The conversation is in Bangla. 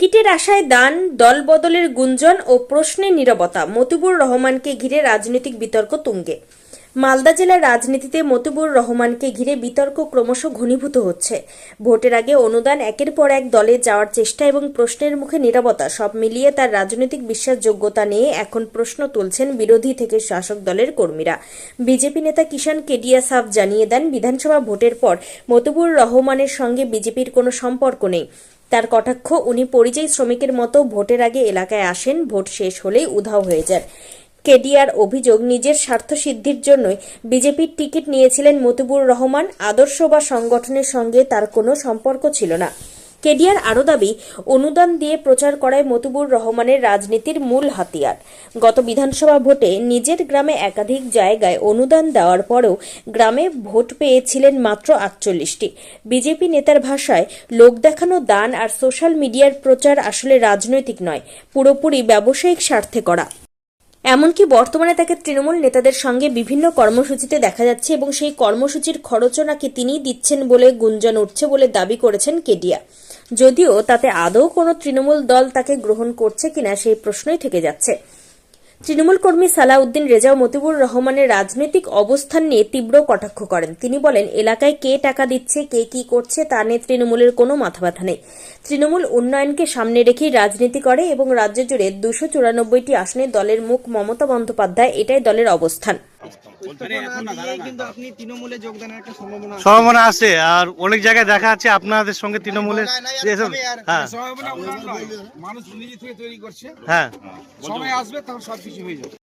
টিকিটের আশায় দান, দলবদলের গুঞ্জন ও প্রশ্নে নীরবতা মতিবুর রহমানকে ঘিরে রাজনৈতিক বিতর্ক তুঙ্গে। মালদা জেলার রাজনীতিতে মতিবুর রহমানকে ঘিরে বিতর্ক ক্রমশ ঘনীভূত হচ্ছে। ভোটের আগে অনুদান একের পর এক দলে যাওয়ার চেষ্টা এবং প্রশ্নের মুখে নীরবতা সব মিলিয়ে তার রাজনৈতিক বিশ্বাসযোগ্যতা নিয়ে এখন প্রশ্ন তুলছেন বিরোধী থেকে শাসক দলের কর্মীরা। বিজেপি নেতা কিষাণ কেডিয়া সাফ জানিয়ে দেন, বিধানসভা ভোটের পর মতিবুর রহমানের সঙ্গে বিজেপির কোনো সম্পর্ক নেই। তার কটাক্ষ, উনি পরিযায়ী শ্রমিকের মতো ভোটের আগে এলাকায় আসেন, ভোট শেষ হলেই উধাও হয়ে যান। কেডিআর অভিযোগ, নিজের স্বার্থ সিদ্ধির জন্যই বিজেপির টিকিট নিয়েছিলেন মতিবুর রহমান, আদর্শ বা সংগঠনের সঙ্গে তার কোনো সম্পর্ক ছিল না। কেডিআর আরও দাবি, অনুদান দিয়ে প্রচার করায় মতিবুর রহমানের রাজনীতির মূল হাতিয়ার। গত বিধানসভা ভোটে নিজের গ্রামে একাধিক জায়গায় অনুদান দেওয়ার পরেও গ্রামে ভোট পেয়েছিলেন মাত্র আটচল্লিশটি। বিজেপি নেতার ভাষায়, লোক দেখানো দান আর সোশ্যাল মিডিয়ার প্রচার আসলে রাজনৈতিক নয়, পুরোপুরি ব্যবসায়িক স্বার্থে করা। এমনকি বর্তমানে তাকে তৃণমূল নেতাদের সঙ্গে বিভিন্ন কর্মসূচিতে দেখা যাচ্ছে এবং সেই কর্মসূচির খরচও নাকি তিনিই দিচ্ছেন বলে গুঞ্জন উঠছে বলে দাবি করেছেন কেডিয়া যদিও তাতে আদৌ কোনো তৃণমূল দল তাকে গ্রহণ করছে কিনা সেই প্রশ্নই থেকে যাচ্ছে। তৃণমূল কর্মী সালাউদ্দিন রেজাও মতিবুর রহমানের রাজনৈতিক অবস্থান নিয়ে তীব্র কটাক্ষ করেন। তিনি বলেন, এলাকায় কে টাকা দিচ্ছে, কে কি করছে, তা নিয়ে তৃণমূলের কোনো মাথা ব্যথা নেই। তৃণমূল উন্নয়নকে সামনে রেখেই রাজনীতি করে এবং রাজ্য জুড়ে দুশো চুরানব্বইটি আসনে দলের মুখ মমতা বন্দ্যোপাধ্যায়, এটাই দলের অবস্থান। সম্ভাবনা আছে। আর অনেক জায়গায় দেখা আছে আপনাদের সঙ্গে তৃণমূলের হ্যাঁ। মানুষ নিজে থেকে তৈরি করছে। হ্যাঁ। সময় আসবে তখন সবকিছু হয়ে যাবে।